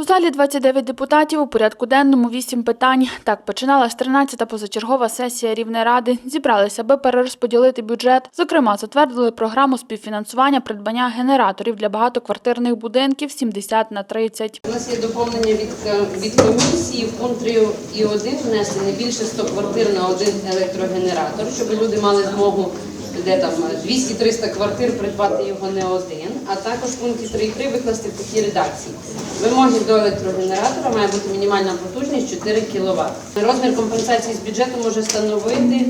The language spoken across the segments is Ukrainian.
У залі 29 депутатів у порядку денному 8 питань. Так починалась 13-та позачергова сесія Рівнеради. Зібралися, аби перерозподілити бюджет. Зокрема, затвердили програму співфінансування придбання генераторів для багатоквартирних будинків 70 на 30. У нас є доповнення від, е, від комісії. В пункт 3 і 1 внесли не більше 100 квартир на один електрогенератор, щоб люди мали змогу де там 200-300 квартир придбати його не один. А також пункті 3 і 3 викласти в такій редакції. Вимоги до електрогенератора має бути мінімальна потужність 4 кВт. Розмір компенсації з бюджету може становити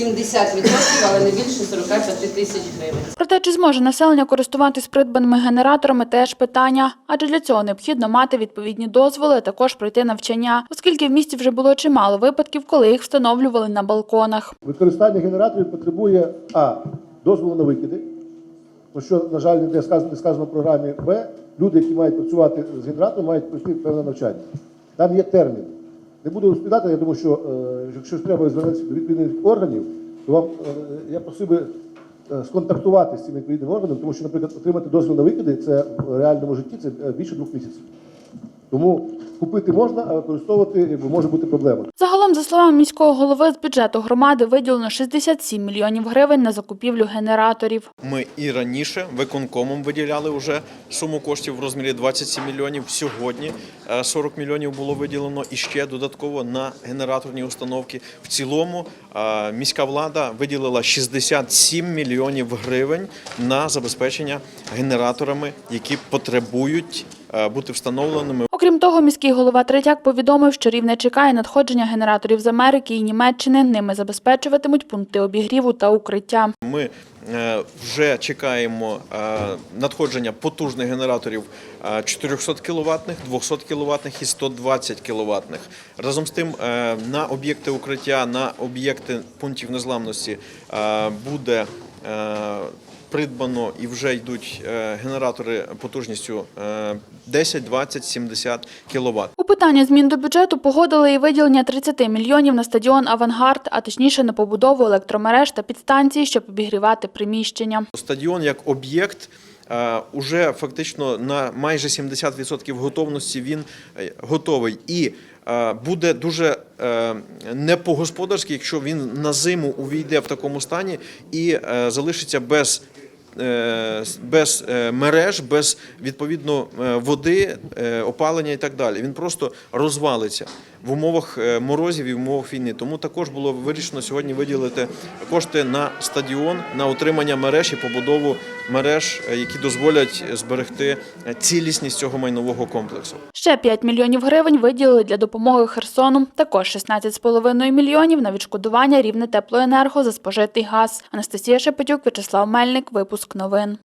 70%, але не більше 45 тисяч гривень. Проте, чи зможе населення користуватись придбаними генераторами, теж питання. Адже для цього необхідно мати відповідні дозволи, а також пройти навчання, оскільки в місті вже було чимало випадків, коли їх встановлювали на балконах. Використання генераторів потребує а. дозволу на викиди, про що, на жаль, не сказано, не сказано в програмі Б. Люди, які мають працювати з генератором, мають пройти певне навчання. Там є термін. Не буду розповідати, я думаю, що е, якщо треба звернутися до відповідних органів, то вам е, я просив би е, сконтактувати з цим відповідним органом, тому що, наприклад, отримати дозвіл на викиди це в реальному житті це більше двох місяців. Тому купити можна, а використовувати може бути проблема. Загалом, за словами міського голови, з бюджету громади виділено 67 мільйонів гривень на закупівлю генераторів. Ми і раніше виконкомом виділяли вже суму коштів в розмірі 27 мільйонів. Сьогодні е, 40 мільйонів було виділено і ще додатково на генераторні установки. В цілому е, міська влада виділила 67 мільйонів гривень на забезпечення генераторами, які потребують е, бути встановленими Окрім того, міський голова Третяк повідомив, що рівне чекає надходження генераторів з Америки і Німеччини. Ними забезпечуватимуть пункти обігріву та укриття. Ми е, вже чекаємо е, надходження потужних генераторів е, 400 кВт, 200 кВт і 120 кВт. Разом з тим е, на об'єкти укриття, на об'єкти пунктів незламності буде придбано і вже йдуть е, генератори потужністю е, 10, 20, 70 кВт. У питанні змін до бюджету погодили і виділення 30 мільйонів на стадіон Авангард, а точніше на побудову електромереж та підстанцій, щоб обігрівати приміщення. Стадіон як об'єкт. е, Уже фактично на майже 70% готовності він е, готовий і буде дуже не по-господарськи, якщо він на зиму увійде в такому стані і залишиться без. Е, Без е, мереж, без відповідно е, води, опалення і так далі. Він просто розвалиться в умовах е, морозів і в умовах війни. Тому також було вирішено сьогодні виділити кошти на стадіон, на утримання мереж і побудову мереж, е, які дозволять зберегти е, цілісність цього майнового комплексу. Ще 5 мільйонів гривень виділили для допомоги Херсону. Також 16,5 мільйонів на відшкодування рівне теплоенерго за спожитий газ. Анастасія Шепетюк, Вячеслав Мельник. Випуск новин.